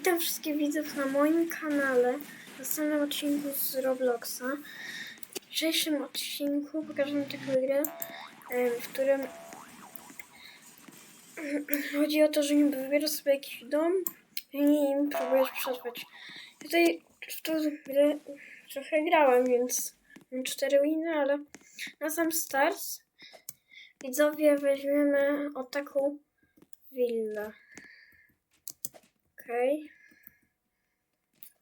Witam wszystkich widzów na moim kanale, w następnym odcinku z Robloxa. W dzisiejszym odcinku pokażę taką grę, w którym chodzi o to, że niby wybierasz sobie jakiś dom i nim próbujesz przetrwać. Tutaj w tą grę trochę grałem, więc mam cztery winy, ale na sam start widzowie weźmiemy o taką willę. Okej.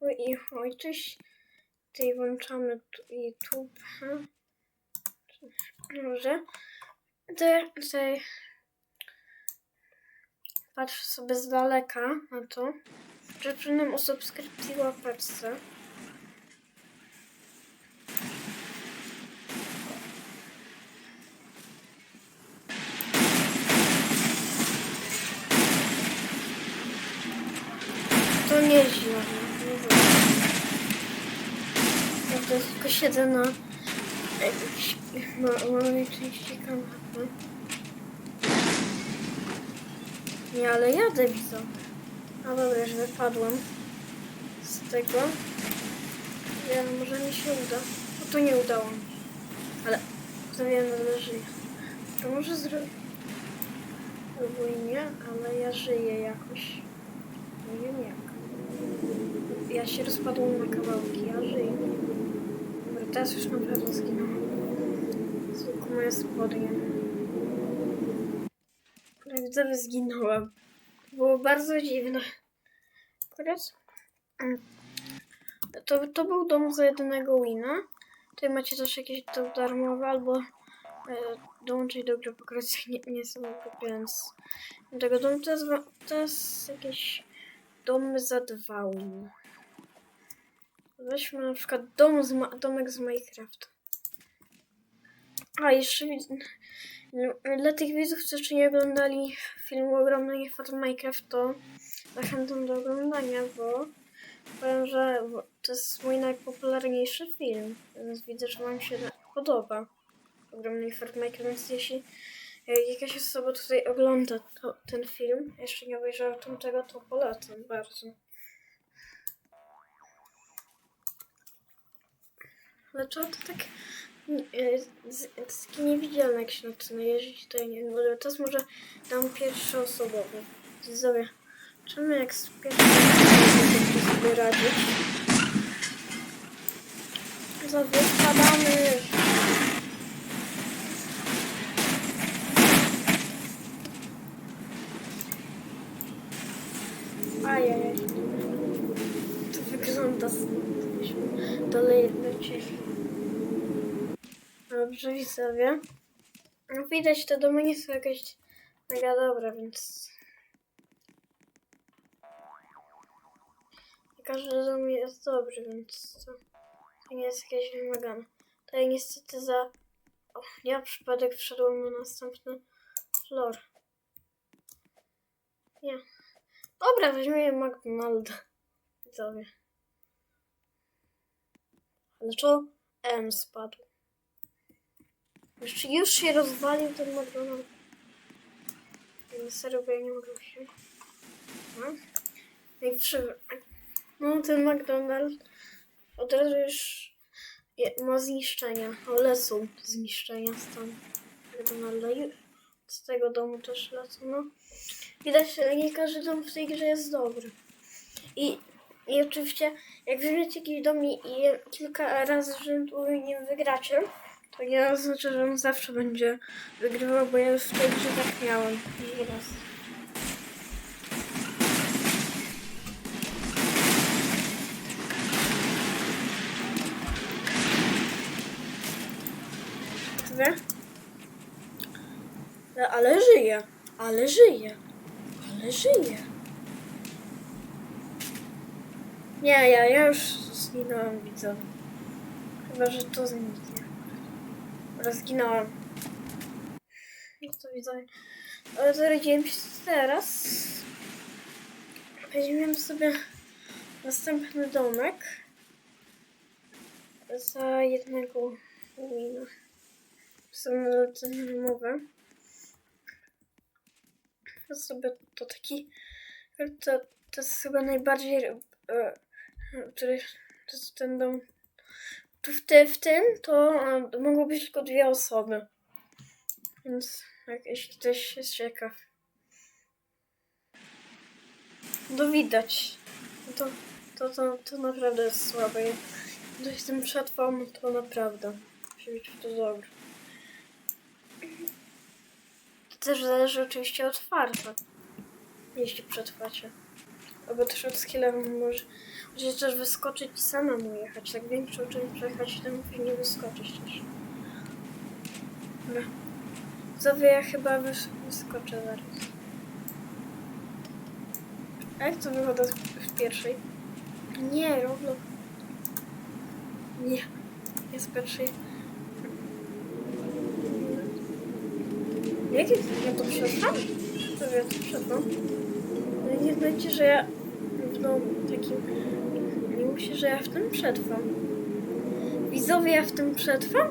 Okay. I ojczyś. Tutaj włączamy tu, YouTube. Może. Tutaj patrzę sobie z daleka na to. Przypominam o subskrypcji i łapeczce. Nieźle. Ja to tylko siedzę na jakiejś ma- małej części kanapy. Nie, ale jadę widzę. A dobra, że wypadłem z tego. Wiem, może mi się uda. No to nie udało mi. Ale kto wie, należy. To może zrobić. Albo i nie, ale ja żyję jakoś. Nie wiem jak. Ja się rozpadłam na kawałki, ja żyję. Dobra, teraz już naprawdę zginąłem. Zwykle moje spodnie. Zginąłem. To było bardzo dziwne. Akurat mm, to, to był dom za jednego wina. Tutaj macie też jakieś dom darmowe albo e, dołączyć do gry, bo nie, nie są więc tego domu to jest, to jest jakieś domy za dwa. Weźmy na przykład dom z domek z Minecraft. A jeszcze dla tych widzów, jeszcze nie oglądali filmu Ogromny Fat Minecraft, to zachęcam do oglądania, bo powiem, że to jest mój najpopularniejszy film, więc widzę, że Wam się podoba Ogromny Fat Minecraft, więc jeśli jak jakaś osoba tutaj ogląda to, ten film, jeszcze nie obejrzała tamtego, to polecam bardzo. Ale czemu to tak e, takie niewidzialne, jak się zaczyna jeździć tutaj, nie może teraz może dam pierwszy osobowy. Widzowie, czemu jak z pierwszym sobie radzić? Widzowie, spadamy! Ajajaj. To wygląda Dalej lecieli. Dobrze, widzowie. No, Widać, te domy nie są jakieś mega dobre, więc... Każdy dom jest dobry, więc to nie jest jakieś wymagane. Tutaj niestety za... O, ja przypadek wszedłem na następny floor. Nie. Dobra, weźmiemy McDonalda. Widzowie. Ale co? M spadł. Już, już się rozwalił ten McDonald. Nie, serio, bo ja nie mogę się. No. No i. No ten McDonald od razu już ma zniszczenia. O, lecą zniszczenia stąd McDonalda. Z tego domu też lecą, no. Widać, nie każdy dom w tej grze jest dobry. I, i oczywiście, jak weźmiecie jakiś dom i, kilka razy z rzędu nie wygracie, to nie oznacza, że on zawsze będzie wygrywał, bo ja już w tej grze tak miałem. Nie raz. Wie? No, ale żyje, ale żyje, ale żyje. Nie, ja, ja już zginąłem, widzowie. Chyba, że to zniknie. Rozginąłem. No to widzowie. Ale zaradziłem się teraz. Weźmiemy sobie następny domek. Za jednego wina. Są umowę. To sobie to taki to To jest chyba najbardziej. E, który, ten dom. Tu w, ty, w tym to e, mogą być tylko dwie osoby. Więc jak, jeśli ktoś jest ciekaw. No widać. To, to, to, to naprawdę jest słabe. Ktoś tym przetrwał, no to naprawdę. Musi być w to dobry. To też zależy oczywiście od farta. Jeśli przetrwacie. Albo też od skilla może, możecie też wyskoczyć i samemu jechać. Tak większą część przejechać, to później wyskoczyć też. Dobra. Zowie ja chyba wys wyskoczę zaraz. A jak to wygląda z pierwszej? Nie, Roblox. Nie, jest z pierwszej. Jak jest? Ja to przetrwam? To ja to przetrwam. No nie znacie, że ja w domu takim... Nie musi, że ja w tym przetrwam. Widzowie, ja w tym przetrwam?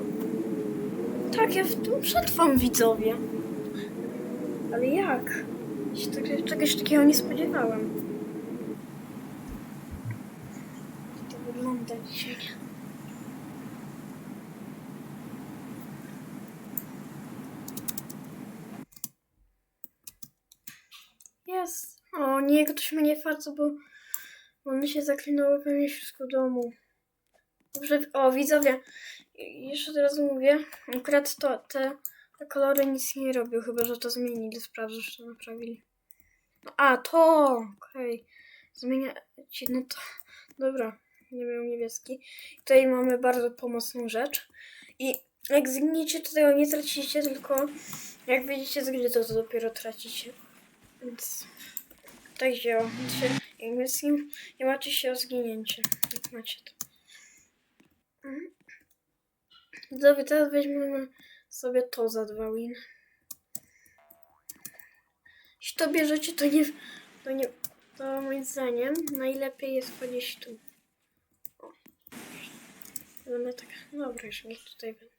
Tak, ja w tym przetrwam, widzowie. Ale jak? Ja się tak- czegoś takiego nie spodziewałem. Jak to wygląda dzisiaj? Jest. O nie, ktoś mnie nie farco, bo, mi się zaklinało pewnie w domu. Dobrze, o widzowie, jeszcze teraz mówię, akurat to, te, te kolory nic nie robią, chyba że to zmienili, sprawdzę, że to naprawili. No, a, to, okej, zmieniacie, no to, dobra, nie miał niebieski. Tutaj mamy bardzo pomocną rzecz i jak zgniecie, to tego nie tracicie, tylko jak wyjdziecie z gry, to, to dopiero tracicie. Więc tak. Się, jak niebieskim nie macie się o zginięcie, jak macie to. Mhm. Dobra, teraz weźmiemy sobie to za dwa win. Jeśli to bierzecie, to nie, to nie, to moim zdaniem najlepiej jest chodzić tu. O. Będę tak, dobra, już niech tutaj będę.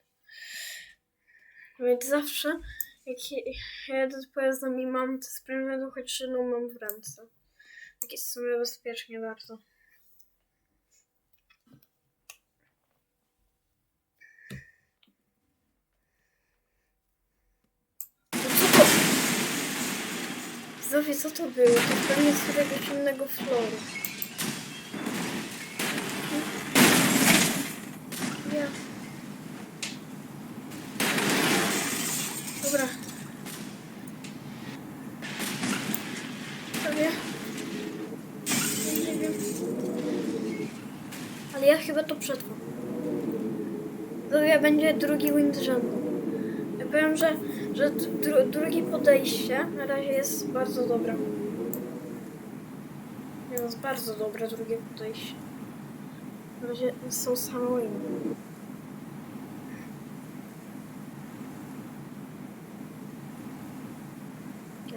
Więc zawsze, jak jadę pojazdem i mam te sprawy, choć szyną mam w ręce. Tak jest w sumie bezpiecznie bardzo. No co to? Było? To pewnie z jakiegoś innego floru. Ja. Dobra. Sobie. Nie wiem. Ale ja chyba to przetrwam. Zofia będzie drugi win z rzędu. Ja powiem, że, że dru, drugie podejście na razie jest bardzo dobre. No, jest bardzo dobre drugie podejście. Na razie są same winy.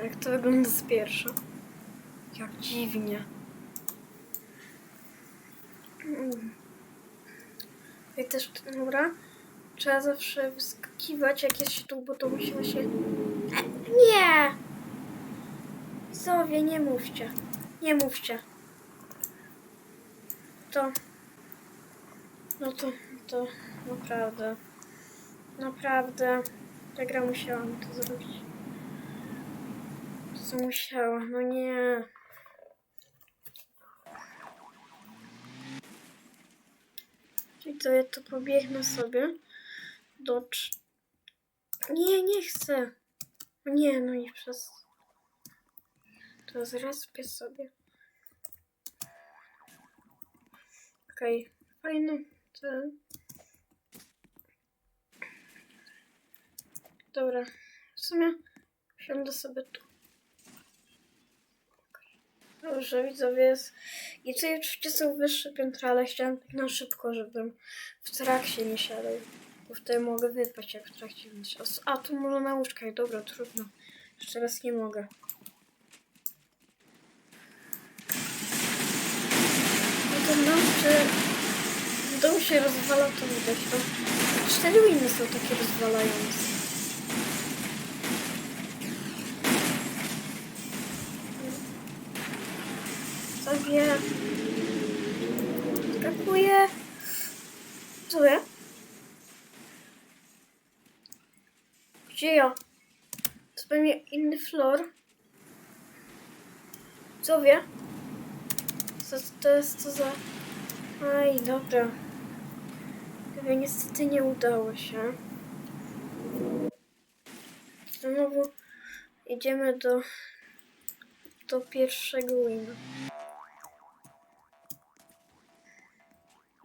Jak to wygląda z pierwsza? Jak dziwnie. Mm. Jak też, dobra, trzeba zawsze wyskakiwać, jak jest się tu, bo to musimy się... Nie! Zowie, nie mówcie. Nie mówcie. To... No to, to naprawdę... Naprawdę... Ta gra musiałam to zrobić. To co musiała, no nie. I to ja to pobiegnę sobie do... Nie, nie chcę. Nie, no i przez... To zrespię sobie. Okej, fajne. To... Dobra, w sumie siądę sobie tu. Dobrze, widzowie. I tutaj oczywiście są wyższe piętra, ale chciałam tak na szybko, żebym w trakcie nie siadał. Bo wtedy mogę wypaść, jak w trakcie będę siadał. A, tu może na łóżkach, dobra, trudno. Jeszcze raz nie mogę. No to dom, czy... Dom się rozwala, to widać. To cztery winy są takie rozwalające. Sobie. Skakuję. Ja? Gdzie ja? To pewnie inny flor. Co wie? Co to jest co za... Aj, dobra. Chyba niestety nie udało się. Znowu idziemy do, do pierwszego wina.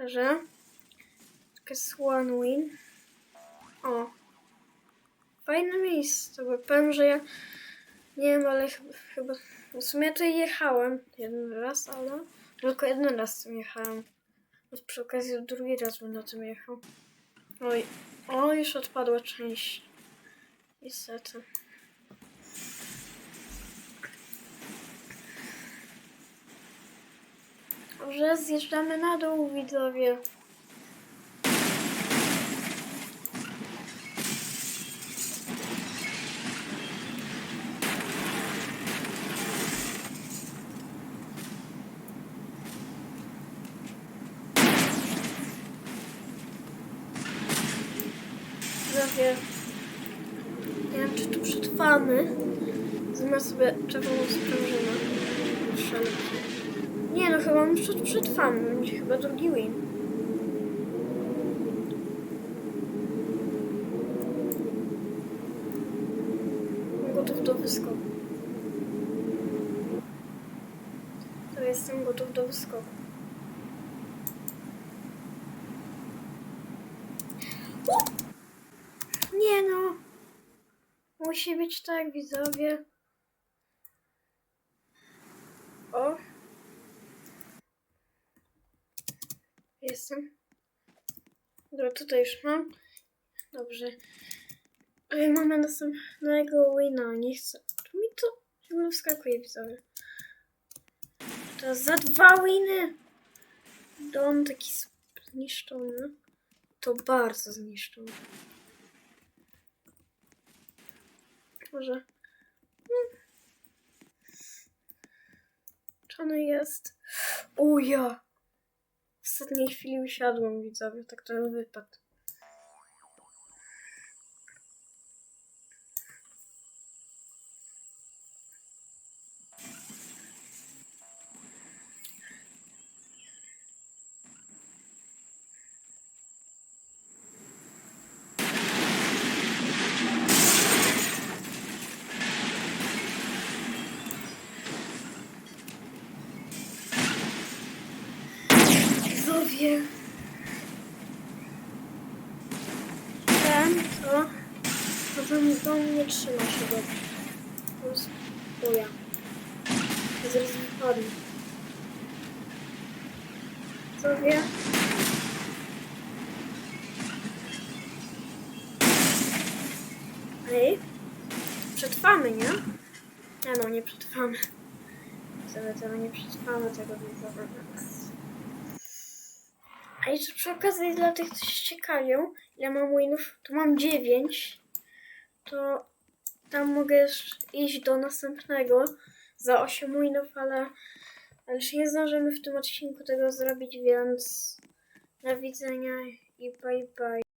Że? To jest one win. O. Fajne miejsce, bo powiem, że ja nie wiem, ale chyba, chyba w sumie tutaj jechałem jeden raz, ale tylko jeden raz tym jechałem. Bo przy okazji drugi raz będę tym jechał. Oj, o, już odpadła część. Niestety. Dobrze, zjeżdżamy na dół, widzowie. Widzowie, nie wiem, czy tu przetrwamy. Zamiast sobie czerwoną sprężynę. Wszelki. Nie no, chyba przed, przetrwamy. Będzie chyba drugi win. Gotów do wyskoku. To jestem gotów do wyskoku. Nie no. Musi być tak, widzowie. O. Jestem. Dobra, tutaj już mam. Dobrze. Ale mamy następnego wina. Nie chcę. Tu mi to ciągle wskakuje, widzowie. Teraz za dwa winy. Dom taki zniszczony. To bardzo zniszczony. Może. Czy ono jest? O ja! Ostatniej chwili usiadłem, widzowie, tak to wypadł. Widzowie. Ten to... To ten dom nie trzyma się dobrze. Jest chuja. Zaraz wypadnie. Widzowie. Ej. Przetrwamy, nie? Nie no, nie przetrwamy. Widzowie, to nie przetrwamy tego widzowie. A jeszcze przy okazji dla tych, co się ciekawią, ile mam winów, to mam 9. To tam mogę iść do następnego za 8 winów, ale, ale już nie zdążymy w tym odcinku tego zrobić, więc na widzenia i bye bye.